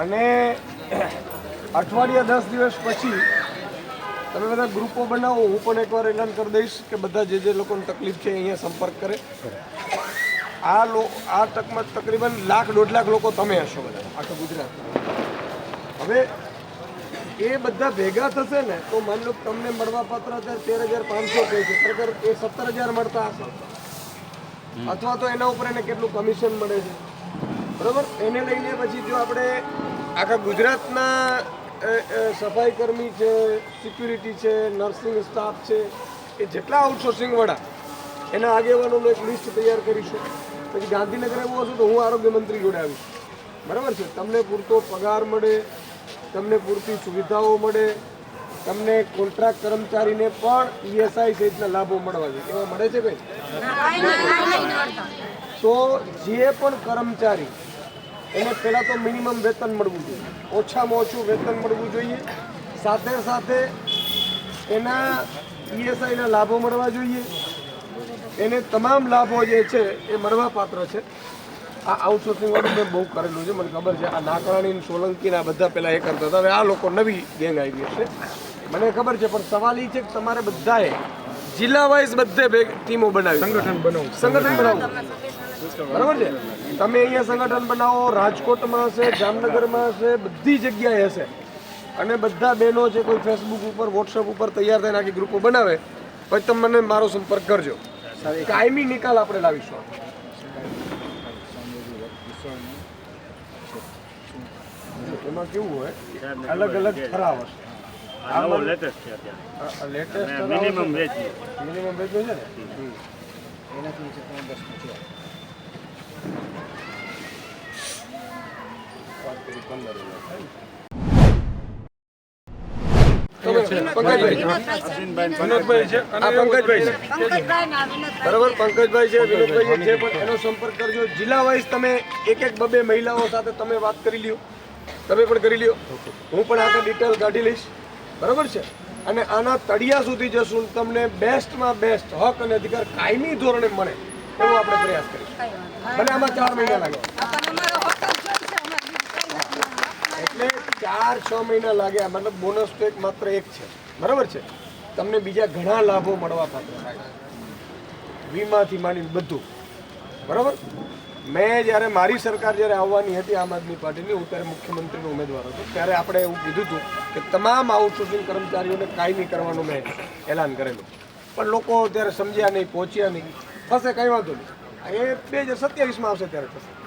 અને અઠવાડિયા દસ દિવસ પછી તમે બધા ગ્રુપો બનાવો હું પણ એકવાર એલાન કરી દઈશ કે બધા જે જે લોકોને તકલીફ છે અહીંયા સંપર્ક કરે. આ લો આ તકમાં તકરીબન લાખ દોઢ લાખ લોકો તમે હશો બધા આખા ગુજરાતમાં હવે એ બધા ભેગા થશે ને તો માની લો તમને મળવા પાત્ર અત્યારે તેર હજાર પાંચસો કહે છે ખરેખર એ સત્તર હજાર મળતા હશે. અથવા તો એના ઉપર એને કેટલું કમિશન મળે છે. બરાબર? એને લઈને પછી જો આપણે આખા ગુજરાતના સફાઈ કર્મી છે સિક્યુરિટી છે નર્સિંગ સ્ટાફ છે એ જેટલા આઉટસોર્સિંગ વાળા એના આગેવાનોનું એક લિસ્ટ તૈયાર કરીશું. પછી ગાંધીનગર એવું હશે તો હું આરોગ્ય મંત્રી જોડે આવીશ. બરાબર છે? તમને પૂરતો પગાર મળે તમને પૂરતી સુવિધાઓ મળે તમને કોન્ટ્રાક્ટ કર્મચારીને પણ ઈએસઆઈ સહિતના લાભો મળવા જોઈએ. એવા મળે છે ભાઈ તો જે પણ કર્મચારી એને પહેલાં તો મિનિમમ વેતન મળવું જોઈએ. ઓછામાં ઓછું વેતન મળવું જોઈએ. સાથે સાથે એના ઈએસઆઈના લાભો મળવા જોઈએ. એને તમામ લાભો જે છે એ મળવા પાત્ર છે. આ આઉટસોર્સિંગવાળું મેં બહુ કરેલું છે. મને ખબર છે. આ નાકરાણી સોલંકીના બધા પહેલાં એ કરતા હતા. હવે આ લોકો નવી ગેંગ આવી હશે મને ખબર છે પણ સવાલ એ છે કે તમારે બધાએ જિલ્લા વાઇઝ બધે ટીમો બનાવી. સંગઠન બનાવવું સંગઠન બનાવવું બરાબર છે? તમે અહીંયા સંગઠન બનાવો રાજકોટમાં હશે જામનગરમાં હશે બધી જગ્યાએ હશે. અને બધા બહેનો છે કોઈ ફેસબુક ઉપર વોટ્સઅપ ઉપર તૈયાર થઈને આખી ગ્રુપો બનાવે પછી તમે મને મારો સંપર્ક કરજો. કાયમી નિકાલ આપણે લાવીશું. એમાં કેવું હોય? અલગ અલગ ઠરાવ હશે. નવો લેટેસ્ટ છે અત્યારે. લેટેસ્ટ મિનિમમ વેજ છે. મિનિમમ વેચવું છે ને. પંકજભાઈ વિનોદભાઈ છે આ પંકજભાઈ છે બરાબર પંકજભાઈ છે વિનોદભાઈ છે પણ એનો સંપર્ક કરજો. જિલ્લા વાઇઝ તમે એક એક બબે મહિલાઓ સાથે તમે વાત કરી લ્યો. તમે પણ કરી લ્યો. હું પણ આખા ડિટેલ કાઢી લઈશ. બરાબર છે? અને આના તળિયા સુધી જશું તમને બેસ્ટમાં બેસ્ટ હક અને અધિકાર કાયમી ધોરણે મળે એવો આપણે પ્રયાસ કરીશું. ભલે આમાં ચાર મહિના લાગે. એટલે ચાર, છ મહિના લાગ્યા મતલબ બોનસ એક માત્ર એક છે. બરાબર છે? તમને બીજા ઘણા લાભો મળવા પાત્ર વીમાથી માંડીને બધું. બરાબર? મેં જ્યારે, મારી સરકાર જ્યારે આવવાની હતી આમ આદમી પાર્ટીની, હું ત્યારે મુખ્યમંત્રીનો ઉમેદવાર હતો. ત્યારે આપણે એવું કીધું હતું કે તમામ આઉટસોર્સિંગ કર્મચારીઓને કાયમી કરવાનું મેં એલાન કરેલું. પણ લોકો ત્યારે સમજ્યા નહીં, પહોંચ્યા નહીં. થશે, કંઈ વાંધો નહીં. એ બે હજાર સત્યાવીસમાં આવશે ત્યારે થશે.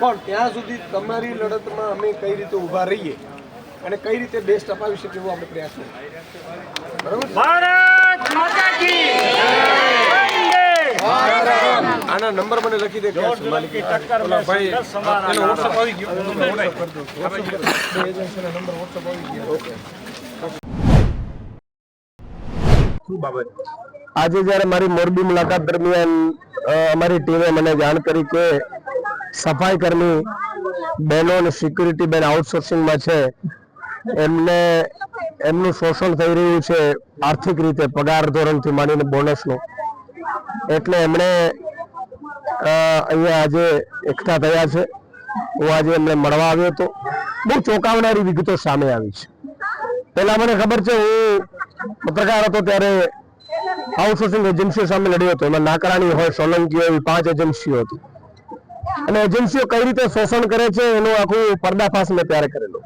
પણ ત્યાં સુધી તમારી લડતમાં અમે કઈ રીતે ઊભા રહીએ અને કઈ રીતે બેસ્ટ અપાવી શકીએ એવો આપણે પ્રયાસ કરીએ. બરાબર? ભારત માતા કી આના નંબર મને લખી દે ક્યાં ટક્કર મેં સંઘર્ષ સમારા WhatsApp આવી ગયો. તમને WhatsApp કરી દઉં. બે એજન્સીના નંબર વોટ્સઅપ આવી ગયા. ઓકે આજે જ્યારે મારી મોરબી મુલાકાત દરમિયાન અમારી ટીમે મને જાણ કરી કે સફાઈ કર્મી બહેનો અને સિક્યુરિટી બેન આઉટસોર્સિંગમાં છે. એમને, એમનું શોષણ થઈ રહ્યું છે આર્થિક રીતે, પગાર ધોરણથી માંડીને બોનસનું એટલે એમણે અહીંયા આજે એકઠા થયા છે. હું આજે એમને મળવા આવ્યો હતો. બહુ ચોંકાવનારી વિગતો સામે આવી છે. પહેલા મને ખબર છે, હું પત્રકાર હતો ત્યારે આઉટસોર્સિંગ એજન્સીઓ સામે લડ્યો હતો. એમાં નાકરાણી હોય, સોલંકી હોય પાંચ એજન્સીઓ હતી. અને એજન્સીઓ કઈ રીતે શોષણ કરે છે એનું આખું પર્દાફાશ મેં ત્યારે કરેલો.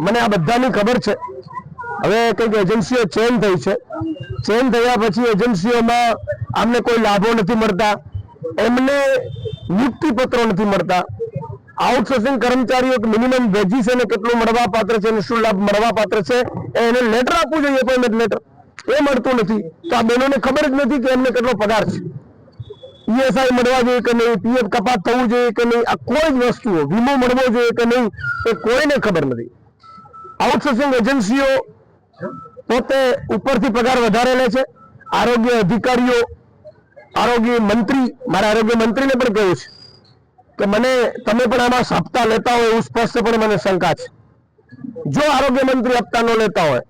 મને આ બધાની ખબર છે. હવે કંઈક એજન્સીઓ ચેન્જ થઈ છે. ચેન્જ થયા પછી એજન્સીઓમાં આમને કોઈ લાભો નથી મળતા. એમને નિયુક્તિ પત્રો નથી મળતા. આઉટસોર્સિંગ કર્મચારીઓ મિનિમમ વેજીસ એને કેટલું મળવા પાત્ર છે અને શું લાભ મળવા પાત્ર છે એને લેટર આપવું જોઈએ એપોઇન્ટમેન્ટ લેટર એ મળતું નથી. તો આ બહેનોને ખબર જ નથી કે એમને કેટલો પગાર છે. ઈએસઆઈ મળવા જોઈએ કે નહીં? પીએફ કપાત થવું જોઈએ કે નહીં? આ કોઈ જ વસ્તુઓ, વીમો મળવો જોઈએ કે નહીં, એ કોઈને ખબર નથી. આઉટસોર્સિંગ એજન્સીઓ પોતે ઉપરથી પગાર વધારે લે છે. આરોગ્ય અધિકારીઓ, આરોગ્ય મંત્રી, મારા આરોગ્ય મંત્રીને પણ કહ્યું છે કે મને, તમે પણ આમાં હપ્તા લેતા હોય એવું સ્પષ્ટપણે મને શંકા છે. જો આરોગ્ય મંત્રી હપ્તા ન લેતા હોય,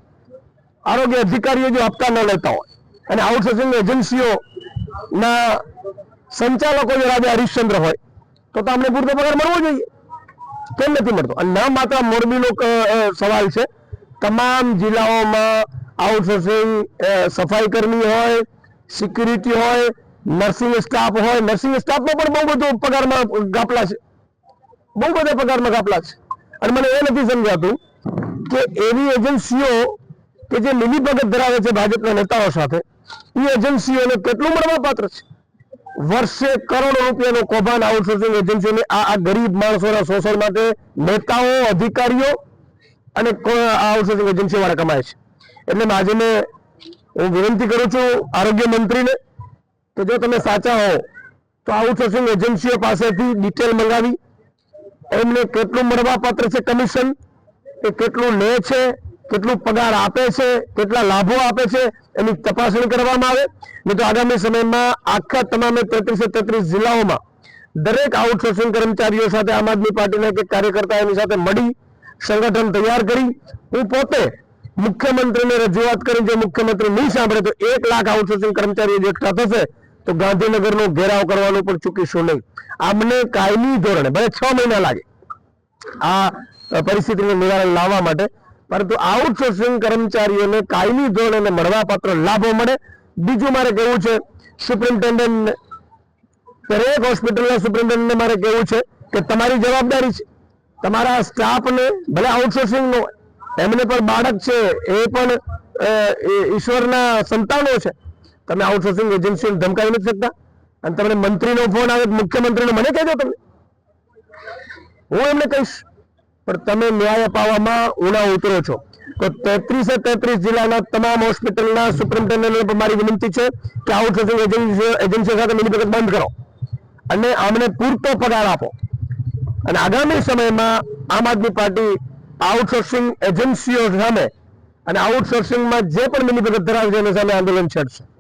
આરોગ્ય અધિકારીઓ જો હપ્તા ન લેતા હોય, અને આઉટસોર્સિંગ એજન્સીઓ ના સંચાલકો જો રાજા હરિશ્ચંદ્ર હોય, તો અમને પૂરતો પગાર મળવો જોઈએ. કેમ નથી મળતો? અને ના માત્ર મોરબીનો સવાલ છે. તમામ જિલ્લાઓમાં આઉટસોર્સિંગ સફાઈ કર્મી હોય સિક્યુરિટી હોય નર્સિંગ સ્ટાફ હોય. નર્સિંગ સ્ટાફનો પણ બહુ બધો પગારમાં ગાપલા છે. બહુ બધા પગારમાં ગાપલા છે. અને મને એ નથી સમજાતું કે એવી એજન્સીઓ કે જે મિલીભગત ધરાવે છે ભાજપના નેતાઓ સાથે, એ એજન્સીઓને કેટલું મળવા પાત્ર છે? વર્ષે કરોડો રૂપિયાનું કૌભાંડ આઉટસોર્સિંગ એજન્સીઓને આ આ ગરીબ માણસોના શોષણ માટે નેતાઓ, અધિકારીઓ અને આઉટસોર્સિંગ એજન્સીઓ વાળા કમાય છે. એટલે આજે મેં હું વિનંતી કરું છું આરોગ્ય મંત્રીને, કે જો તમે સાચા હો, તો આઉટસોર્સિંગ એજન્સીઓ પાસેથી ડિટેલ મંગાવી. એમને કેટલું મળવાપાત્ર છે કમિશન એ કેટલું લે છે? કેટલું પગાર આપે છે, કેટલા લાભો આપે છે, એની તપાસણી કરવામાં આવે. નહીં તો આગામી સમયમાં આખા તમામે તેત્રીસે તેત્રીસ જિલ્લાઓમાં દરેક આઉટસોર્સિંગ કર્મચારીઓ સાથે આમ આદમી પાર્ટીના કે કાર્યકર્તા એની સાથે મળી, સંગઠન તૈયાર કરી. હું પોતે મુખ્યમંત્રીને રજૂઆત કરી, જો મુખ્યમંત્રી નહીં સાંભળે તો એક લાખ આઉટસોર્સિંગ કર્મચારીઓ જે એકઠા થશે, તો ગાંધીનગરનો ઘેરાવ કરવાનું પણ ચૂકીશું નહીં. આમને કાયમી ધોરણે, ભલે છ મહિના લાગે, આ પરિસ્થિતિનું નિવારણ લાવવા માટે પરંતુ આઉટસોર્સિંગ કર્મચારીઓને કાયમી ધોરણે મળવાપાત્ર લાભો મળે. બીજું મારે કહેવું છે, સુપ્રિન્ટેન્ડન્ટ દરેક હોસ્પિટલના સુપ્રિન્ટેન્ડન્ટને મારે કહેવું છે કે તમારી જવાબદારી છે. તમારા સ્ટાફને, ભલે આઉટસોર્સિંગનો એમને પણ બાળક છે, એ પણ ઈશ્વરના સંતાનો છે. તમે આઉટસોર્સિંગ એજન્સીને ધમકાવી નથી શકતા. અને તમને મંત્રીનો ફોન આવે મુખ્યમંત્રીનો મને કહેજો તમે. હું એમને કહીશ. પણ તમે ન્યાય અપાવવામાં ઉણા ઉતરો છો. તો તેત્રીસે તેત્રીસ જિલ્લાના તમામ હોસ્પિટલના સુપ્રિન્ટેન્ડન્ટને મારી વિનંતી છે કે આઉટસોર્સિંગ એજન્સીઓ એજન્સીઓ સાથે મિલીભગત બંધ કરો. અને આમને પૂરતો પગાર આપો. અને આગામી સમયમાં આમ આદમી પાર્ટી આઉટસોર્સિંગ એજન્સીઓ સામે અને આઉટસોર્સિંગમાં જે પણ મિલીભગત ધરાવે છે એની સામે આંદોલન છેડશે.